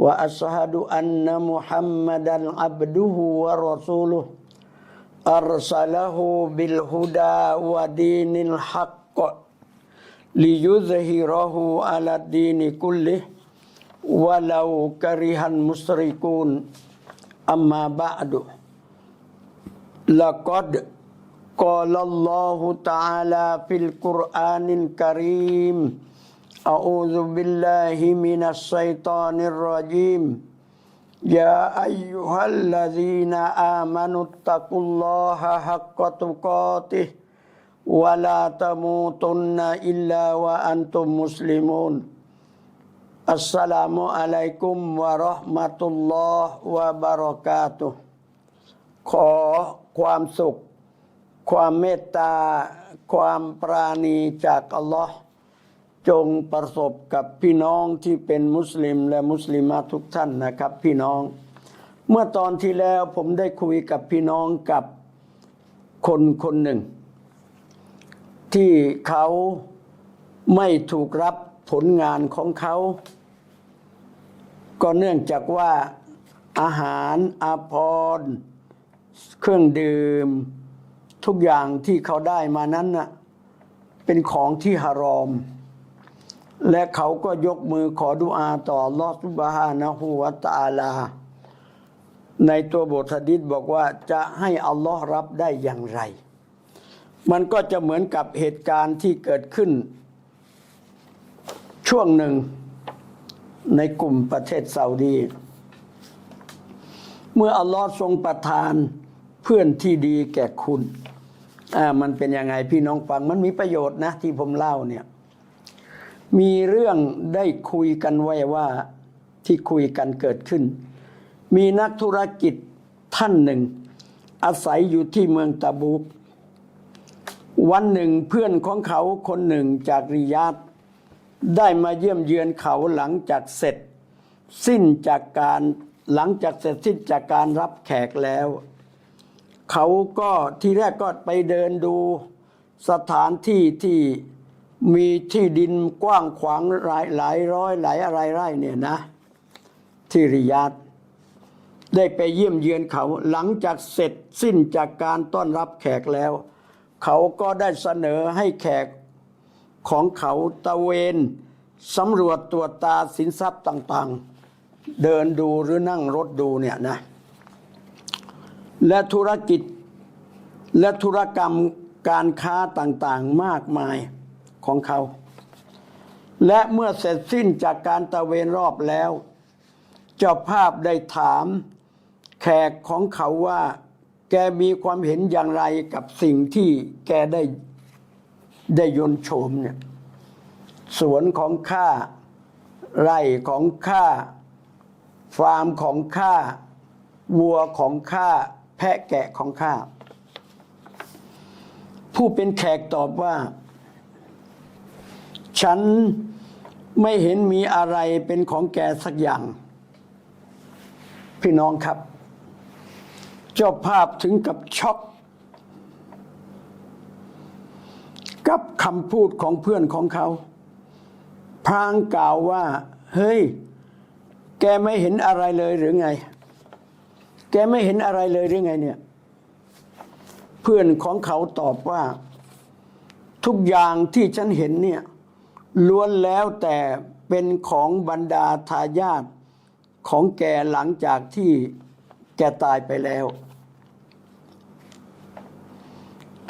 وأشهد أن محمدا عبده ورسوله أرسله بالهدى ودين الحق ليظهره على الدين كله ولو كره المشركون. أما بعد لقد قال الله تعالى في القرآن الكريم أعوذ بالله من الشيطان الرجيم يا أيها الذين آمنوا اتقوا الله حق تقاته ولا تموتن إلا وأنتم مسلمون السلام عليكم ورحمة الله وبركاته ขอความสุข ความเมตตา ความปราณีจากอัลลอฮ์ จงประสบกับพี่น้องที่เป็นมุสลิมและมุสลิมาทุกท่านนะครับพี่น้อง เมื่อตอนที่แล้วผมได้คุยกับพี่น้องกับคนคนหนึ่ง ที่เขาไม่ถูกรับผลงานของเขา ก็เนื่องจากว่าอาหารอาภรณ์เครื่องดื่ม ทุกอย่างที่เขาได้มานั้นน่ะเป็นของที่ฮารอม และเขาก็ยกมือขอดุอาต่อลอฮฺซุบฮานะฮูวะตาลา ในตัวบทหะดีษบอกว่าจะให้อัลลอฮ์รับได้อย่างไร มันก็จะเหมือนกับเหตุการณ์ที่เกิดขึ้น ช่วงหนึ่งในกลุ่มประเทศซาอุดี เมื่ออัลลอฮ์ทรงประทานเพื่อนที่ดีแก่คุณอ่ามันเป็นยังไงพี่น้องฟังมันมีประโยชน์นะที่ผมเล่าเนี่ย มีเรื่องได้คุยกันไว้ว่าที่คุยกันเกิดขึ้น มีนักธุรกิจท่านหนึ่ง อาศัยอยู่ที่เมืองตะบุกวันหนึ่งเพื่อนของเขาคนหนึ่งจากริยาดได้มาเยี่ยมเยือนเขาหลังจากเสร็จ สิ้นจากการหลังจากเสร็จสิ้นจากการรับแขกแล้ว เขาก็ที่แรกก็ไปเดินดูสถานที่ที่ มีที่ดินกว้างขวางหลายหลายร้อยหลายอะไรไร่เนี่ยนะ ที่ริยาดได้ไปเยี่ยมเยือนเขาหลังจากเสร็จสิ้นจากการต้อนรับแขกแล้ว เขาก็ได้เสนอให้แขกของเขาตะเวนสำรวจตรวจตาสินทรัพย์ต่างๆ เดินดูหรือนั่งรถดูเนี่ยนะ และธุรกิจและธุรกรรมการค้าต่างๆมากมาย ของเขา และเมื่อเสร็จสิ้นจากการตะเวนรอบแล้ว เจ้าภาพได้ถามแขกของเขาว่า แกมีความเห็นอย่างไรกับสิ่งที่แกได้ได้ยนโฉมเนี่ยสวนของข้าไร่ของข้าฟาร์มของข้าวัวของข้าแพะแกะของข้าผู้เป็นแขกตอบว่า ฉันไม่เห็นมีอะไรเป็นของแกสักอย่าง พี่น้องครับ เจ้าภาพถึงกับช็อกกับคำพูดของเพื่อนของเขาพรางกล่าวว่า เฮ้ย แกไม่เห็นอะไรเลยหรือไง แกไม่เห็นอะไรเลยหรือไงเนี่ย เพื่อนของเขาตอบว่า ทุกอย่างที่ฉันเห็นเนี่ย ล้วนแล้วแต่เป็นของบรรดาทายาทของแกหลังจากที่แกตายไปแล้ว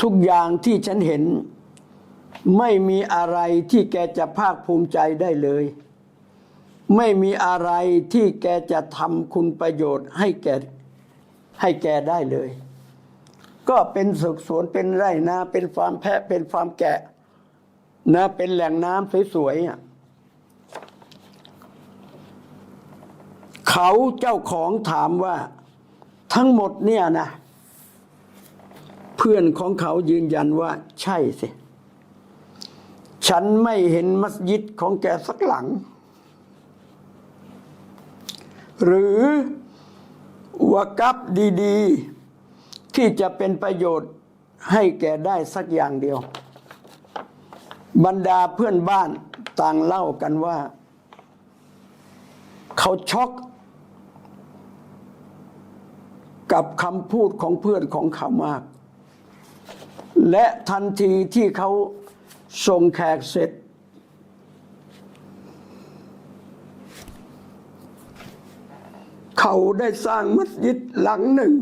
ทุกอย่างที่ฉันเห็นไม่มีอะไรที่แกจะภาคภูมิใจได้เลย ไม่มีอะไรที่แกจะทำคุณประโยชน์ให้แกให้แกได้เลย ก็เป็นสุขสวนเป็นไร่นาเป็นฟาร์มแพะเป็นฟาร์มแกะ นะเป็นแหล่งน้ำสวยๆอะเขาเจ้าของถามว่า ทั้งหมดเนี่ยนะ เพื่อนของเขายืนยันว่า ใช่สิ ฉันไม่เห็นมัสยิดของแกสักหลัง หรือวกับดี ๆ ที่จะเป็นประโยชน์ให้แกได้สักอย่างเดียว บรรดาเพื่อนบ้านต่างเล่ากันว่า เขาช็อกกับคำพูดของเพื่อนของเขามาก และทันทีที่เขาส่งแขกเสร็จ เขาได้สร้างมัสยิดหลังหนึ่ง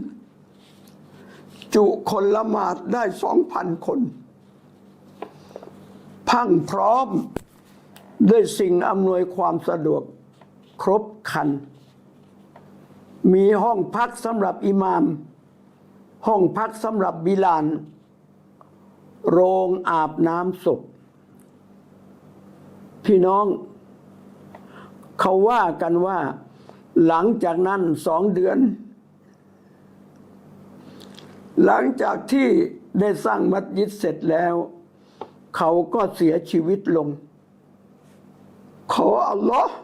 จุคนละหมาดได้สองพันคน พังพร้อมด้วยสิ่งอำนวยความสะดวกครบครัน มีห้องพักสำหรับอิหมาม ห้องพักสำหรับบิลาน โรงอาบน้ำศพ พี่น้อง เขาว่ากันว่า หลังจากนั้นสองเดือน หลังจากที่ได้สร้างมัสยิดเสร็จแล้ว เขาก็เสียชีวิตลง ขออัลลอฮ์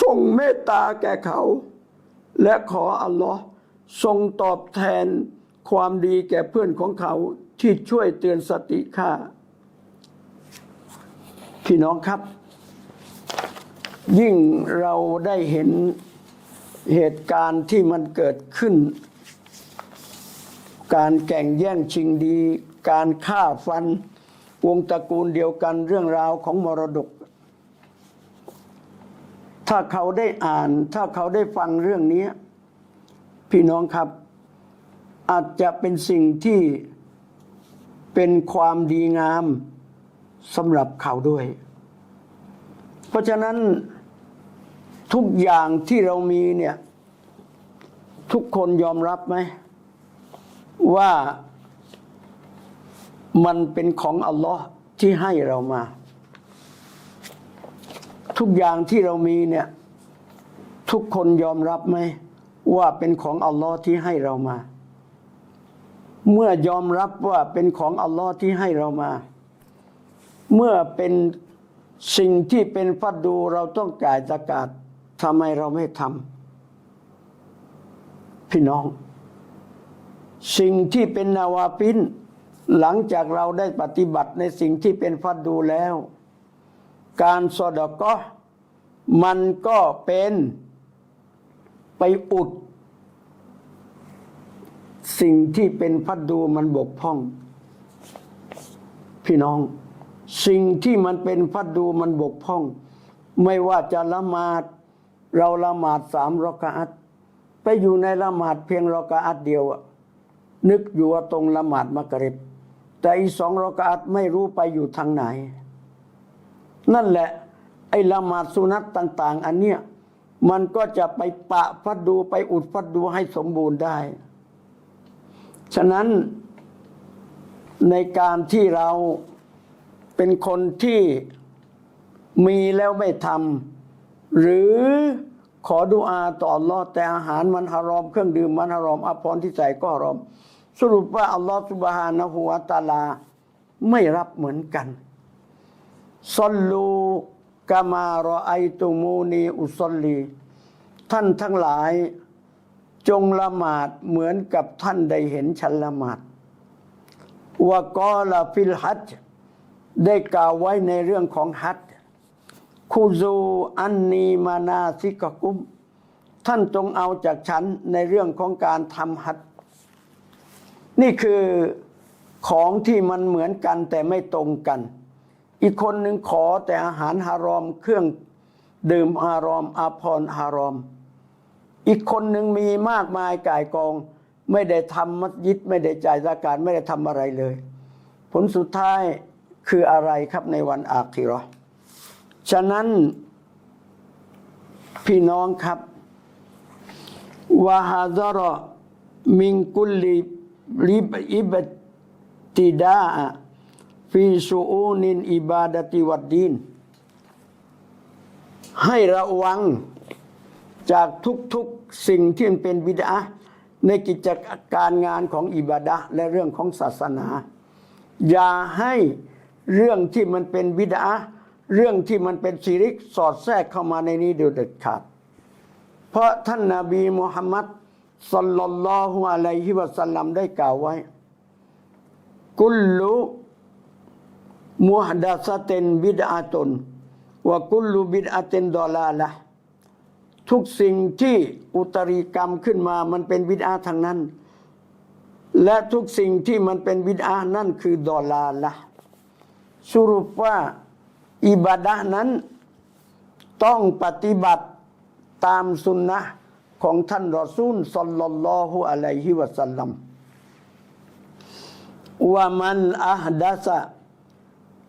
ทรงเมตตาแก่เขา และขออัลลอฮ์ทรงตอบแทนความดีแก่เพื่อนของเขาที่ช่วยเตือนสติข้าพี่น้องครับ ยิ่งเราได้เห็นเหตุการณ์ที่มันเกิดขึ้น การแก่งแย่งชิงดี การฆ่าฟันวงตระกูลเดียวกันเรื่องราวของมรดก ถ้าเขาได้อ่าน ถ้าเขาได้ฟังเรื่องนี้ พี่น้องครับ อาจจะเป็นสิ่งที่เป็นความดีงามสำหรับเขาด้วย เพราะฉะนั้นทุกอย่างที่เรามีเนี่ย ทุกคนยอมรับไหมว่า มันเป็นของอัลลอฮ์ที่ให้เรามา ทุกอย่างที่เรามีเนี่ย ทุกคนยอมรับไหม ว่าเป็นของอัลลอฮ์ที่ให้เรามา เมื่อยอมรับว่าเป็นของอัลลอฮ์ที่ให้เรามา เมื่อเป็นสิ่งที่เป็นฟัดดูเราต้องจ่ายสกาดทำไมเราไม่ทำพี่น้อง สิ่งที่เป็นนาวาปิน หลังจากเราได้ปฏิบัติในสิ่งที่เป็นฟัดดูแล้ว การสอดก็มันก็เป็นไปอุด สิ่งที่เป็นฟัดดูมันบกพร่อง พี่น้อง สิ่งที่มันเป็นฟัดดูมันบกพร่อง ไม่ว่าจะละหมาด เราละหมาดสามรอกาอัตไปอยู่ในละหมาดเพียงรอกาอัตเดียวนึกอยู่ว่าตรงละหมาดมักริบ แต่อีสองรอกาตไม่รู้ไปอยู่ทางไหน นั่นแหละ ไอ้ละหมาดสุนัตต่าง ๆ อันเนี้ยมันก็จะไปปะฟัดดูไปอุดฟัดดูให้สมบูรณ์ได้ ฉะนั้นในการที่เราเป็นคนที่มีแล้วไม่ทำหรือขอดุอาต่ออัลลอฮ์แต่อาหารมันฮารอม เครื่องดื่มมันฮารอมอภรที่ใส่ก็ฮารอม สรุปว่าอัลลอฮ์สุบฮานะฮูวะตาลา ไม่รับเหมือนกันซอลลูกามารอไอตุมูนีอุซอลลีท่านทั้งหลาย จงละหมาดเหมือนกับท่านได้เห็นฉันละหมาดวกอลาฟิลฮัจได้กล่าวไว้ในเรื่องของฮัจคูซูอันนีมานาซิกกุม ท่านจงเอาจากฉันในเรื่องของการทำฮัจ นี่คือของที่มันเหมือนกันแต่ไม่ตรงกัน อีกคนหนึ่งขอแต่อาหารฮารอม เครื่องดื่มอารอมอาพรอารอม อีกคนหนึ่งมีมากมายก่ายกอง ไม่ได้ทำมัสยิดไม่ได้จ่ายสาการไม่ได้ทำอะไรเลย ผลสุดท้ายคืออะไรครับในวันอาคิราะห์ฉะนั้นพี่น้องครับวาฮาซารอมิงกุลี ลิบอิบติดาฟีสูอูนินอิบาดติวัดดีน ให้ระวังจากทุกๆสิ่งที่เป็นบิดาในกิจการงานของอิบาดะและเรื่องของศาสนา อย่าให้เรื่องที่มันเป็นบิดาเรื่องที่มันเป็นชิริกสอดแทรกเข้ามาในนี้โดยเด็ดขาด เพราะท่านนาบีมุฮัมมัด สัลลัลลอฮุอะลัยฮิวะสัลลัมได้กล่าวไว้ กุลลุมุฮดัสเตนบิดอาตนวะกุลลุบิดอาเตนดอลาละทุกสิ่งที่อุตริกรรมขึ้นมามันเป็นบิดอาทางนั้น และทุกสิ่งที่มันเป็นบิดอานั่นคือดอลาละสรุปว่าอิบาดะนั้นต้องปฏิบัติตามสุนนะ ของท่านรอซูลสัลลัลลอฮุอะลัยฮิวะสัลลัมว่ามันอัฮดัสะ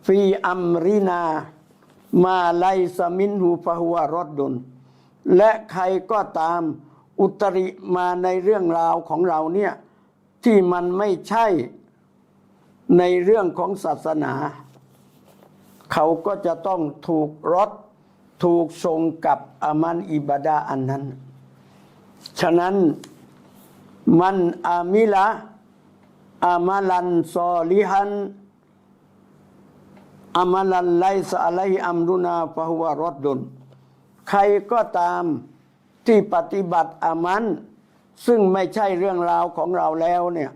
ฟีอัมรินามาไลสมินหูฟะฮุวะรอดดุนและใครก็ตามอุตริมาในเรื่องราวของเราเนี่ยที่มันไม่ใช่ในเรื่องของศาสนา เขาก็จะต้องถูกรดถูกส่งกับอามันอิบาดาอันนั้น ฉะนั้นมันอามิละอามาลันซอลิฮันอามาลันไลซะอะลัยอัมรุนาฟะฮุวะรอดดุนใครก็ตามที่ปฏิบัติอามัน ซึ่งไม่ใช่เรื่องราวของเราแล้วเนี่ย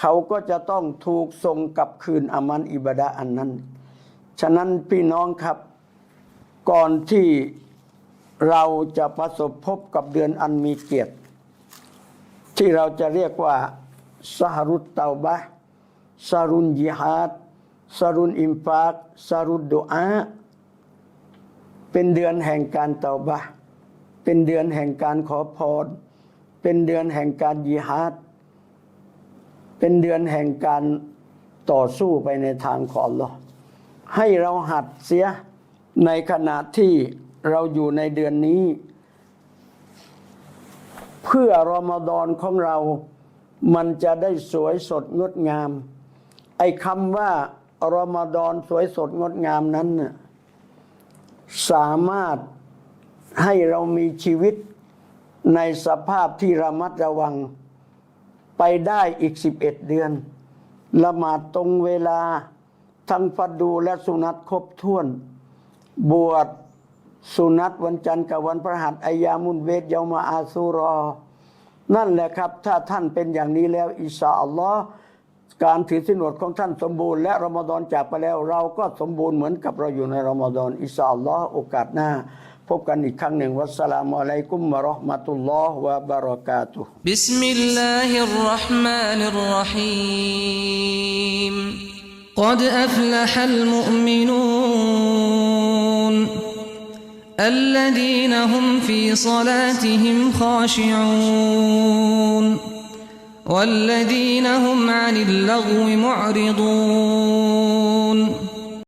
เขาก็จะต้องถูกส่งกลับคืนอามันอิบดาอันนั้น ฉะนั้นพี่น้องครับก่อนที่ เราจะประสบพบกับเดือนอันมีเกียรติ ที่เราจะเรียกว่าสหรุตเตาบะสารุนยิฮัดสารุนอิมฟากสารุดดุอาเป็นเดือนแห่งการเตาบะเป็นเดือนแห่งการขอพร เป็นเดือนแห่งการยิฮัดเป็นเดือนแห่งการต่อสู้ไปในทางของอัลลอฮ์ให้เราหัดเสียในขณะที่ เราอยู่ในเดือนนี้ เพื่อรอมฎอนของเรา มันจะได้สวยสดงดงาม ไอ้คำว่ารอมฎอนสวยสดงดงามนั้นน่ะสามารถให้เรามีชีวิตในสภาพที่ระมัดระวัง ไปได้อีก 11 เดือน ละหมาดตรงเวลา ทั้งฟัดดูและสุนัตครบถ้วน บวช สุนัตวันจันทร์กับวันพระหัสอายามุนเวทเยามาอาซูรอ นั่นแหละครับ ถ้าท่านเป็นอย่างนี้แล้ว อิชาอัลลอฮ์การถือสินอดของท่านสมบูรณ์ และรอมฎอนจากไปแล้ว เราก็สมบูรณ์เหมือนกับเราอยู่ในรอมฎอนอิชาอัลลอฮ์โอกาสหน้า พบกันอีกครั้งหนึ่งวัสสลามุอะลัยกุมวะเราะห์มะตุลลอฮ์วะบะเราะกาตุฮ์ بسم الله الرحمن الرحيم قد أفلح المؤمنون الذين هم في صلاتهم خاشعون والذين هم عن اللغو معرضون